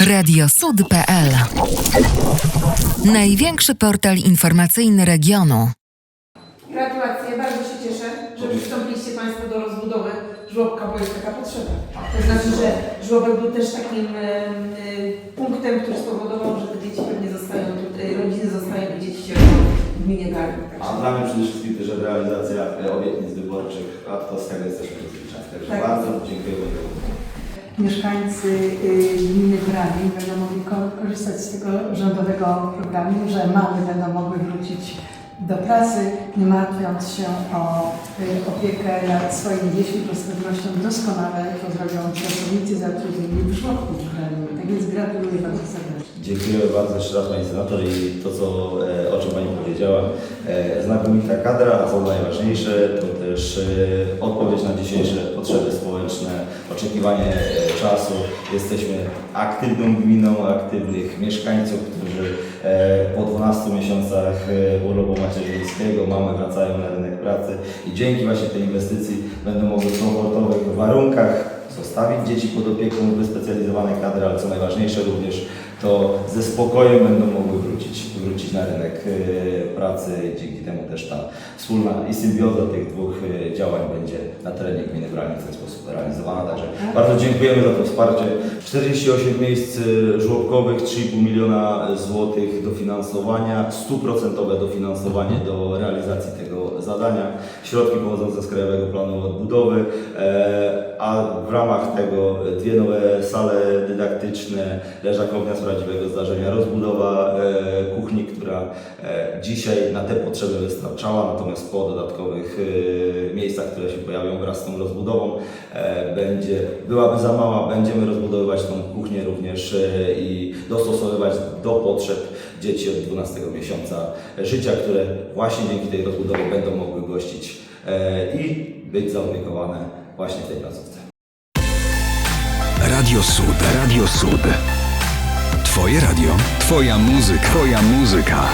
Radiosud.pl Największy portal informacyjny regionu. Gratulacje, bardzo się cieszę, że przystąpiliście Państwo do rozbudowy żłobka, bo jest taka potrzeba. To znaczy, że żłobek był też takim y, punktem, który spowodował, że te dzieci pewnie zostają tutaj, rodziny zostają i dzieci się w gminie Garnik. A dla mnie przede wszystkim też realizacja obietnic wyborczych, a to z tego jesteśmy rozliczani. Także Tak. bardzo dziękujemy. Mieszkańcy y, gminy Brani będą mogli ko- korzystać z tego rządowego programu, że mamy będą mogły wrócić do pracy, nie martwiąc się o y, opiekę nad swoimi dziećmi, bo z pewnością doskonale to zrobią pracownicy zatrudnieni w żłobku w. Tak więc gratuluję bardzo serdecznie. Dziękuję bardzo jeszcze raz Pani Senator i to, co, e, o czym Pani powiedziała. E, znakomita kadra, a co najważniejsze, to też e, odpowiedź na dzisiejsze potrzeby społeczne, oczekiwanie e, czasu. Jesteśmy aktywną gminą, aktywnych mieszkańców, którzy e, po 12 miesiącach e, urlopu macierzyńskiego mamy wracają na rynek pracy i dzięki właśnie tej inwestycji będą mogły w komfortowych warunkach zostawić dzieci pod opieką wyspecjalizowanej kadry, ale co najważniejsze również to ze spokojem będą mogły wrócić na rynek e, pracy. Dzięki temu też ta wspólna i symbioza tych dwóch e, działań będzie na terenie gminy Branie w ten sposób realizowana. Także bardzo dziękujemy za to wsparcie. 48 miejsc e, żłobkowych, 3,5 miliona złotych dofinansowania, 100% dofinansowanie do realizacji tego zadania. Środki pochodzące z Krajowego Planu Odbudowy, e, a w ramach tego dwie nowe sale dydaktyczne, leżakownia z prawdziwego zdarzenia, rozbudowa e, kuchni, która e, dzisiaj na te potrzeby wystarczała, natomiast po dodatkowych miejscach, które się pojawią wraz z tą rozbudową, będzie, byłaby za mała, będziemy rozbudowywać tą kuchnię również dostosowywać do potrzeb dzieci od 12 miesiąca życia, które właśnie dzięki tej rozbudowie będą mogły gościć e, i być zaopiekowane właśnie w tej placówce. Radio Sud. Radio Sud. Twoje radio. Twoja muzyka. Twoja muzyka.